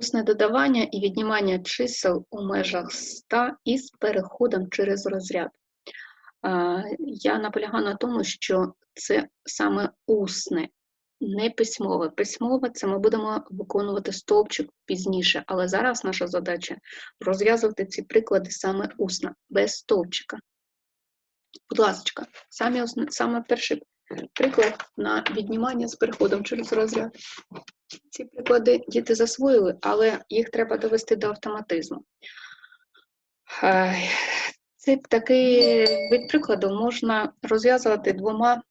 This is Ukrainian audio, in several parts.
Усне додавання і віднімання чисел у межах 100 із переходом через розряд. Я наполягаю на тому, що це саме усне, не письмове. Письмове це ми будемо виконувати стовпчик пізніше, але зараз наша задача розв'язувати ці приклади саме усно, без стовпчика. Будь ласка, саме, саме перший приклад на віднімання з переходом через розряд. Ці приклади діти засвоїли, але їх треба довести до автоматизму. Е, Цей такий вид прикладу можна розв'язувати двома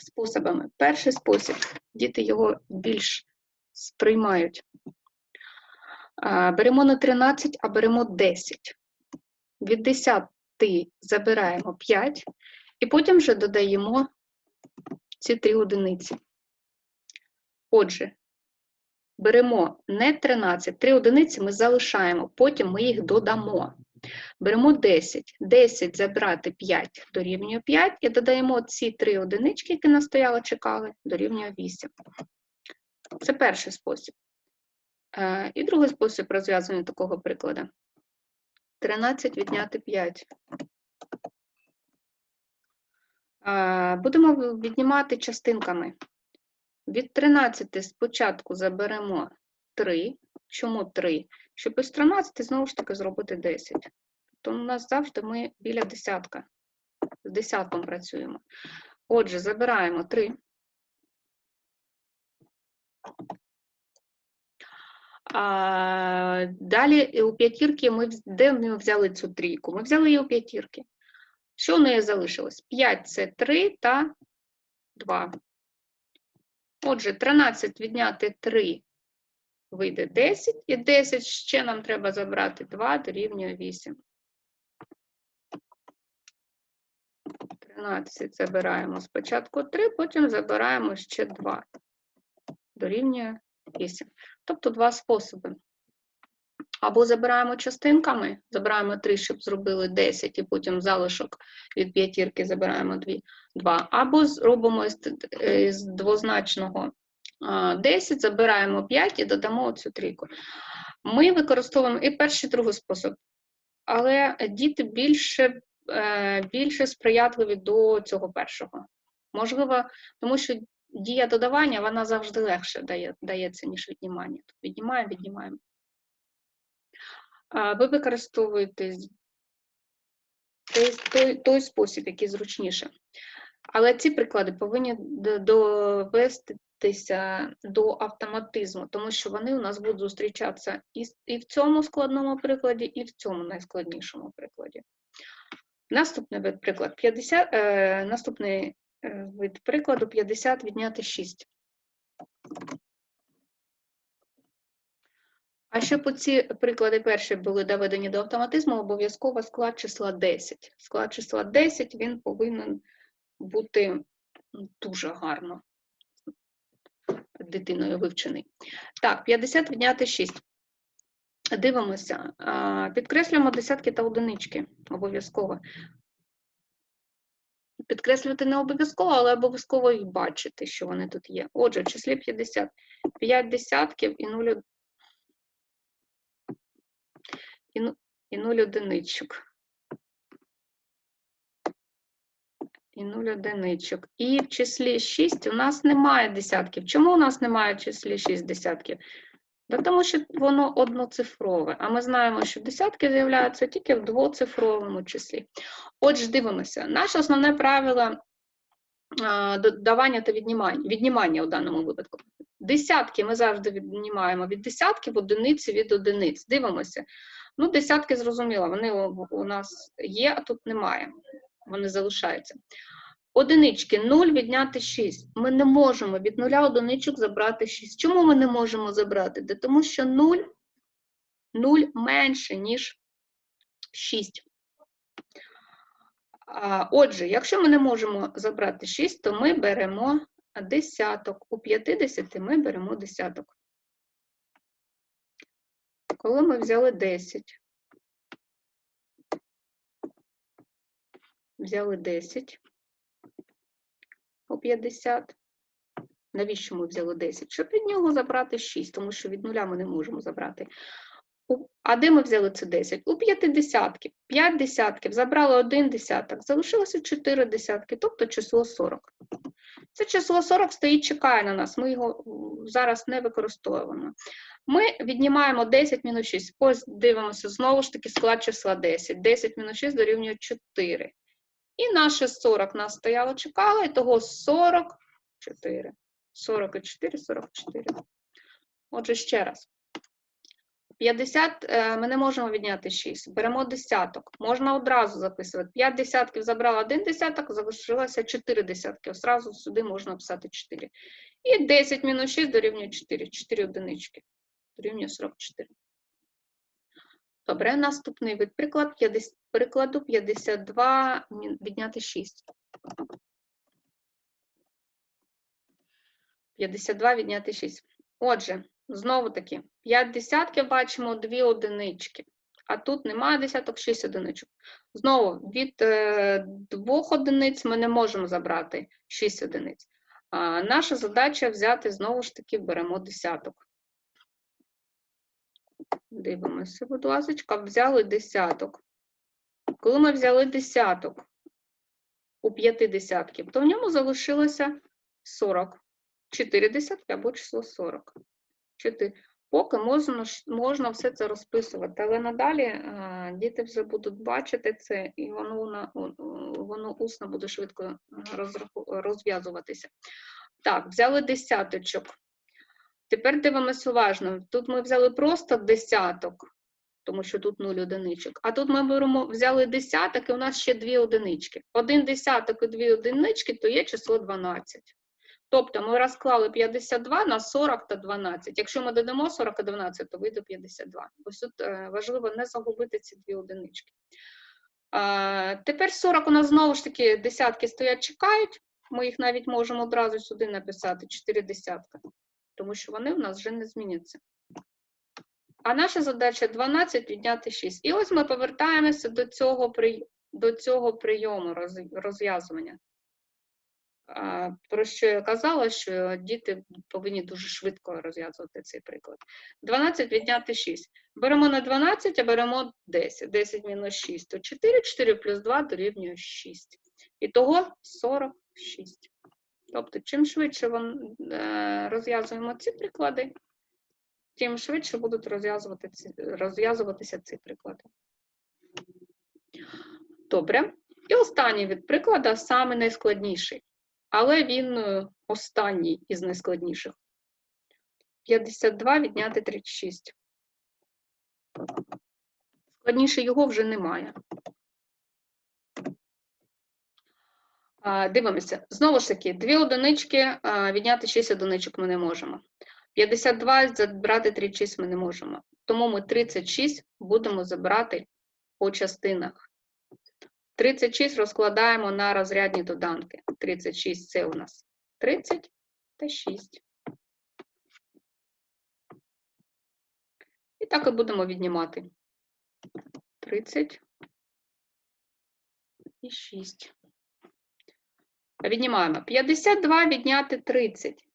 способами. Перший спосіб діти його більш сприймають. Беремо не 13, а беремо 10. Від 10 забираємо 5, і потім вже додаємо ці три одиниці. Отже, беремо не 13, 3 одиниці ми залишаємо, потім ми їх додамо. Беремо 10. 10 забрати 5 дорівнює 5 і додаємо ці 3 одинички, які нас стояли, чекали, дорівнює 8. Це перший спосіб. Е, І другий спосіб розв'язання такого прикладу. 13 відняти 5. Е, Будемо віднімати частинками. Від 13 спочатку заберемо 3. Чому 3? Щоб із 13 знову ж таки зробити 10. Тобто у нас завжди ми біля десятка. З десятком працюємо. Отже, забираємо 3. А, далі у п'ятірки ми де ми взяли цю трійку? Ми взяли її у п'ятірки. Що в неї залишилось? 5 це 3 та 2. Отже, 13 відняти 3 вийде 10, і 10 ще нам треба забрати 2 дорівнює 8. 13 забираємо спочатку 3, потім забираємо ще 2. Дорівнює 8. Тобто два способи. Або забираємо частинками, забираємо 3, щоб зробили 10, і потім залишок від п'ятірки забираємо 2, 2. Або зробимо із, т- із двозначного а, 10, забираємо 5 і додамо оцю трійку. Ми використовуємо і перший, і другий спосіб, але діти більше, е, більше сприятливі до цього першого. Можливо, тому що дія додавання вона завжди легше дає, дається, ніж віднімання. Тобто Віднімаємо, віднімаємо. Ви використовуєте той, той, той спосіб, який зручніше. Але ці приклади повинні довестися до автоматизму, тому що вони у нас будуть зустрічатися і, і в цьому складному прикладі, і в цьому найскладнішому прикладі. Наступний вид приклад 50, е, наступний е, вид прикладу 50 відняти 6. А щоб ці приклади перші були доведені до автоматизму, обов'язково склад числа 10. Склад числа 10 він повинен бути дуже гарно дитиною вивчений. Так, 50 відняти 6. Дивимося. Підкреслюємо десятки та одинички обов'язково. Підкреслювати не обов'язково, але обов'язково їх бачити, що вони тут є. Отже, в числі 50. 5 десятків і 0, і, ну- і 0 одиничок. І 0 одиничок. І в числі 6 у нас немає десятків. Чому у нас немає в числі 6 десятків? Да тому що воно одноцифрове, а ми знаємо, що десятки з'являються тільки в двоцифровому числі. Отже, дивимося, наше основне правило додавання та віднімання, віднімання у даному випадку. Десятки ми завжди віднімаємо від десятків, одиниці від одиниць. Дивимося. Ну, десятки зрозуміло, вони у, нас є, а тут немає. Вони залишаються. Одинички 0 відняти 6. Ми не можемо від нуля одиничок забрати 6. Чому ми не можемо забрати? Да тому що 0, 0 менше, ніж 6. А, Отже, якщо ми не можемо забрати 6, то ми беремо десяток. У 50 ми беремо десяток. Коли ми взяли 10, взяли 10 по 50, Навіщо ми взяли 10? Щоб від нього забрати 6, тому що від нуля ми не можемо забрати. А де ми взяли це 10? У п'ятидесятків. 5 десятків забрали один десяток, залишилося 4 десятки, тобто число 40. Це число 40 стоїть, чекає на нас, ми його зараз не використовуємо. Ми віднімаємо 10 мінус 6. Ось дивимося, знову ж таки склад числа 10. 10 мінус 6 дорівнює 4. І наше 40 нас стояло, чекало, і того 44. 44, 44. Отже, ще раз. 50 е, ми не можемо відняти 6. Беремо десяток. Можна одразу записувати. 5 десятків забрала 1 десяток, залишилося 4 десятки. Одразу сюди можна писати 4. І 10 мінус 6 дорівнює 4. 4 одинички. Дорівнює 44. Добре, наступний вид приклад 50, прикладу 52 відняти 6. 52 відняти 6. Отже, знову таки, 5 десятків бачимо 2 одинички. А тут немає десяток, 6 одиничок. Знову від е, двох одиниць ми не можемо забрати 6 одиниць. А, наша задача взяти знову ж таки беремо десяток. Дивимося, будь ласка, взяли десяток. Коли ми взяли десяток у п'яти десятків, то в ньому залишилося 40. 4 десятки або число 40. Чотири. Поки можна, можна все це розписувати, але надалі е, діти вже будуть бачити це, і воно, воно усно буде швидко е, розв'язуватися. Так, взяли десяточок. Тепер дивимося уважно. Тут ми взяли просто десяток, тому що тут 0 одиничок. А тут ми беремо, взяли десяток, і у нас ще дві одинички. Один десяток і дві одинички, то є число 12. Тобто ми розклали 52 на 40 та 12. Якщо ми додамо 40 і 12, то вийде 52. Ось тут важливо не загубити ці дві одинички. Тепер 40 у нас знову ж таки десятки стоять, чекають. Ми їх навіть можемо одразу сюди написати 4 десятка, тому що вони в нас вже не зміняться. А наша задача 12 відняти 6. І ось ми повертаємося до цього, до цього прийому роз- розв'язування. Про що я казала, що діти повинні дуже швидко розв'язувати цей приклад. 12 відняти 6. Беремо на 12, а беремо 10. 10 мінус 6 то 4, 4 плюс 2 дорівнює 6. Ітого 46. Тобто, чим швидше е, розв'язуємо ці приклади, тим швидше будуть розв'язувати розв'язуватися ці приклади. Добре. І останній від прикладу, найскладніший, але він е, останній із найскладніших. 52 відняти 36. Складніше його вже немає. Дивимося. Знову ж таки, дві одинички відняти 6 одиничок ми не можемо. 52 забрати 36 ми не можемо. Тому ми 36 будемо забрати по частинах. 36 розкладаємо на розрядні доданки. 36 це у нас 30 та 6. І так і будемо віднімати. 30 і 6. Віднімаємо. 52 відняти 30.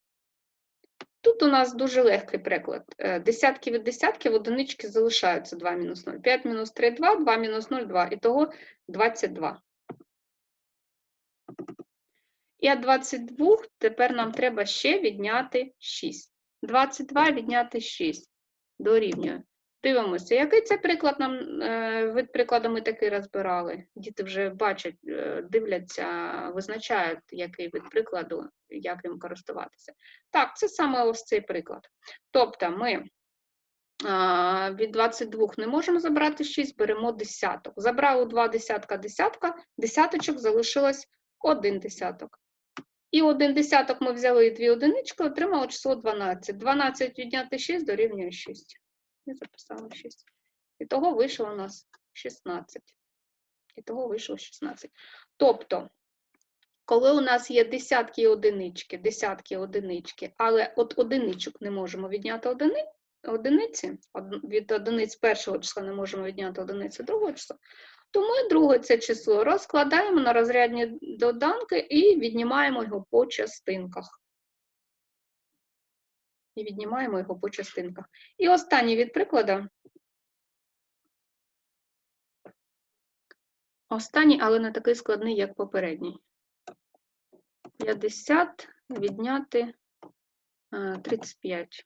Тут у нас дуже легкий приклад. Е, Десятки від десятків, одинички залишаються 2 мінус 0. 5 мінус 3 – 2, 2 мінус 0 – 2. Ітого 22. І від 22 тепер нам треба ще відняти 6. 22 відняти 6 дорівнює. Дивимося, який це приклад нам е, вид прикладу ми такий розбирали. Діти вже бачать, е, дивляться, визначають, який вид прикладу, як їм користуватися. Так, це саме ось цей приклад. Тобто ми від 22 не можемо забрати 6, беремо десяток. Забрали 2 десятка десятка, десяточок залишилось один десяток. І один десяток ми взяли і дві одинички, отримали число 12. 12 відняти 6 дорівнює 6. І записала 6. І того вийшло у нас 16. І того вийшло 16. Тобто, коли у нас є десятки одинички, десятки одинички, але от одиничок не можемо відняти одини, одиниці, від одиниць першого числа не можемо відняти одиниці другого числа, то ми друге це число розкладаємо на розрядні доданки і віднімаємо його по частинках. І віднімаємо його по частинках. І останній від прикладу. Останній, але не такий складний, як попередній. 50 відняти е, 35.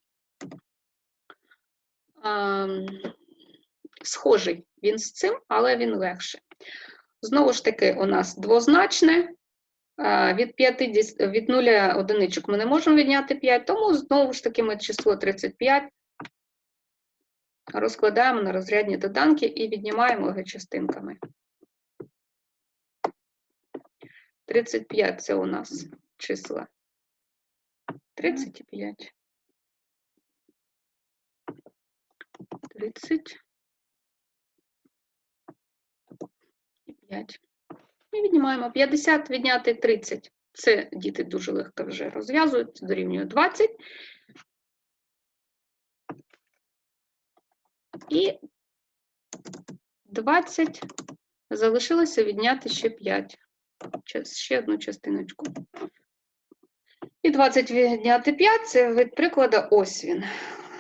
Ем, Схожий він з цим, але він легший. Знову ж таки, у нас двозначне. Від 50, від 0 одиничок ми не можемо відняти 5, тому знову ж таки ми число 35 розкладаємо на розрядні доданки і віднімаємо його частинками. 35 це у нас числа 35. 30 і 5. І віднімаємо 50 відняти 30. Це діти дуже легко вже розв'язують, дорівнює 20. І 20 залишилося відняти ще 5. Час- Ще одну частиночку. І 20 відняти 5 це від прикладу ось він.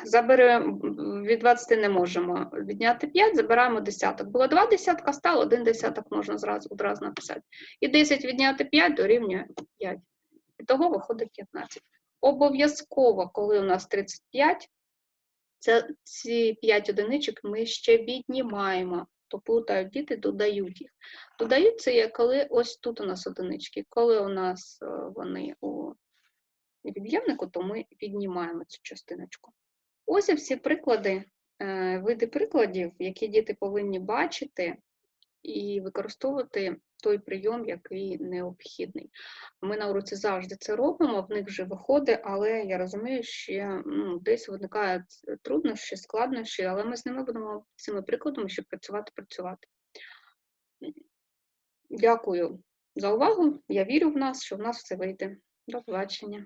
Заберемо від 20 не можемо відняти 5, забираємо десяток. Було 2 десятка, стало 1 десяток, можна зразу одразу написати. І 10 відняти 5 дорівнює 5. І того виходить 15. Обов'язково, коли у нас 35, це ці 5 одиничок ми ще віднімаємо. То плутають діти, додають їх. Додають це коли ось тут у нас одинички. Коли у нас е, вони у від'ємнику, то ми віднімаємо цю частиночку. Ось і всі приклади, е, види прикладів, які діти повинні бачити і використовувати той прийом, який необхідний. Ми на уроці завжди це робимо, в них вже виходить, але я розумію, що ну, десь виникають труднощі, складнощі, але ми з ними будемо цими прикладами, щоб працювати, працювати. Дякую за увагу. Я вірю в нас, що в нас все вийде. До побачення.